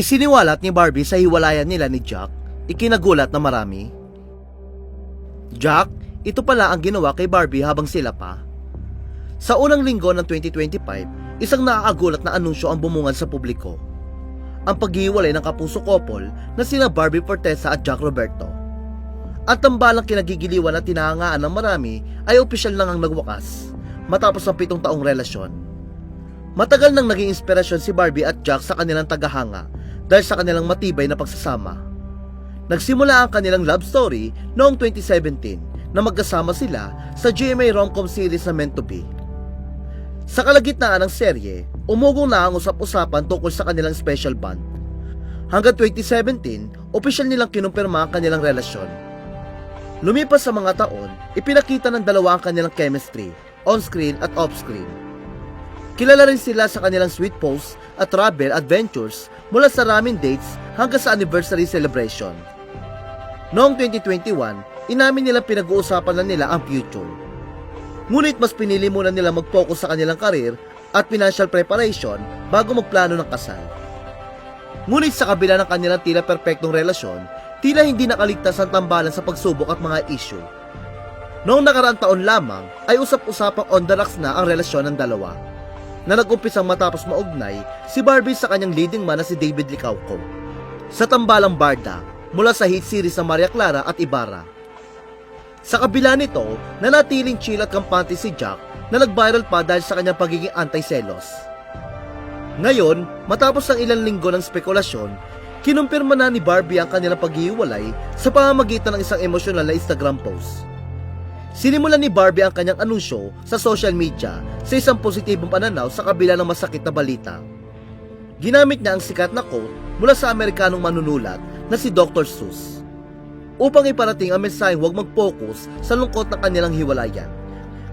Isiniwalat ni Barbie sa hiwalayan nila ni Jack, ikinagulat na marami. Jack, ito pala ang ginawa kay Barbie habang sila pa. Sa unang linggo ng 2025, isang nakakagulat na anunsyo ang bumungan sa publiko. Ang paghiwalay ng kapuso couple na sina Barbie Fortesa at Jack Roberto. Ang tambalang kinagigiliwan at tinahangaan ng marami ay opisyal na ngang nagwakas matapos ang pitong taong relasyon. Matagal nang naging inspirasyon si Barbie at Jack sa kanilang tagahanga dahil sa kanilang matibay na pagsasama. Nagsimula ang kanilang love story noong 2017 na magkasama sila sa GMA rom-com series na Meant to Be. Sa kalagitnaan ng serye, umugong na ang usap-usapan tungkol sa kanilang special bond. Hanggang 2017, opisyal nilang kinumpirma ang kanilang relasyon. Lumipas sa mga taon, ipinakita ng dalawa ang kanilang chemistry, on-screen at off-screen. Kilala rin sila sa kanilang sweet posts at travel adventures mula sa ramen dates hanggang sa anniversary celebration. Noong 2021, inamin nilang pinag-uusapan na nila ang future. Ngunit mas pinili muna nila mag-focus sa kanilang karir at financial preparation bago magplano ng kasal. Ngunit sa kabila ng kanilang tila perpektong relasyon, tila hindi nakaligtas ang tambalan sa pagsubok at mga issue. Noong nakaraang taon lamang ay usap-usapang on the rocks na ang relasyon ng dalawa na nag-umpisang matapos maugnay si Barbie sa kanyang leading man na si David Licauco. Sa tambalang Barda mula sa hit series ng Maria Clara at Ibarra. Sa kabila nito, nanatiling chill at kampante si Jack na nag-viral pa dahil sa kanyang pagiging anti-selos. Ngayon, matapos ang ilang linggo ng spekulasyon, kinumpirma na ni Barbie ang kanilang paghihiwalay sa pamamagitan ng isang emosyonal na Instagram post. Sinimulan ni Barbie ang kanyang anunsyo sa social media sa isang positibong pananaw sa kabila ng masakit na balita. Ginamit niya ang sikat na quote mula sa Amerikanong manunulat na si Dr. Seuss upang iparating ang mensaheng huwag mag-focus sa lungkot ng kanilang hiwalayan,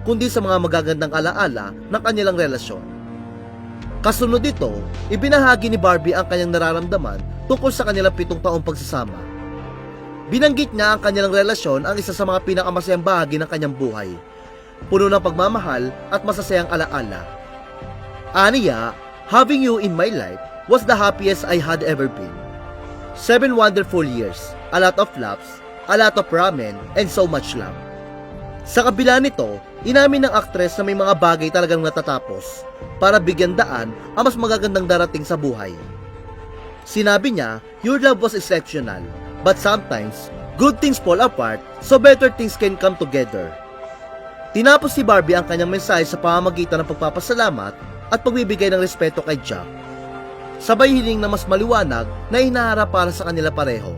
kundi sa mga magagandang alaala ng kanilang relasyon. Kasunod dito, ibinahagi ni Barbie ang kanyang nararamdaman tungkol sa kanilang pitong taong pagsasama. Binanggit niya ang kanilang relasyon ang isa sa mga pinakamasayang bahagi ng kanyang buhay, puno ng pagmamahal at masasayang alaala. Aniya, having you in my life was the happiest I had ever been. Seven wonderful years, a lot of laughs, a lot of ramen, and so much love. Sa kabila nito, inamin ng aktres na may mga bagay talagang natatapos para bigyan daan ang mas magagandang darating sa buhay. Sinabi niya, your love was exceptional, but sometimes, good things fall apart, so better things can come together. Tinapos si Barbie ang kanyang mensahe sa pamamagitan ng pagpapasalamat at pagbibigay ng respeto kay Jack. Sabay hiling na mas maliwanag na hinaharap para sa kanila pareho.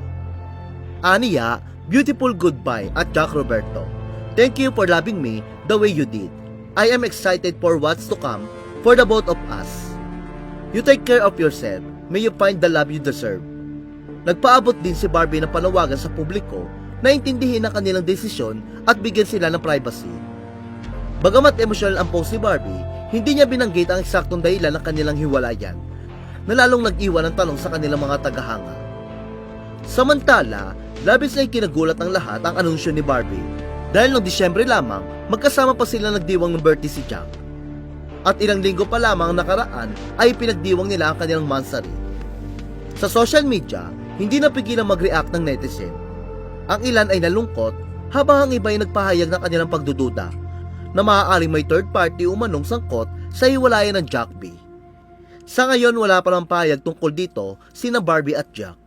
Aniya, beautiful goodbye at Jack Roberto. Thank you for loving me the way you did. I am excited for what's to come for the both of us. You take care of yourself. May you find the love you deserve. Nagpaabot din si Barbie ng panawagan sa publiko na intindihin ang kanilang desisyon at bigyan sila ng privacy. Bagamat emosyonal ang post ni Barbie, hindi niya binanggit ang eksaktong dahilan ng kanilang hiwalayan, na lalong nag-iwan ng tanong sa kanilang mga tagahanga. Samantala, labis na ikinagulat ng lahat ang anunsyo ni Barbie dahil noong Disyembre lamang, magkasama pa sila nagdiwang ng birthday si Jack. At ilang linggo pa lamang nakaraan ay pinagdiwang nila ang kanilang mansari. Sa social media, hindi napigilan mag-react ng netizen. Ang ilan ay nalungkot habang ang iba ay nagpahayag ng kanilang pagdududa na maaaring may third party umanong sangkot sa hiwalayan ng Jack B. Sa ngayon wala pa ng pahayag tungkol dito sina Barbie at Jack.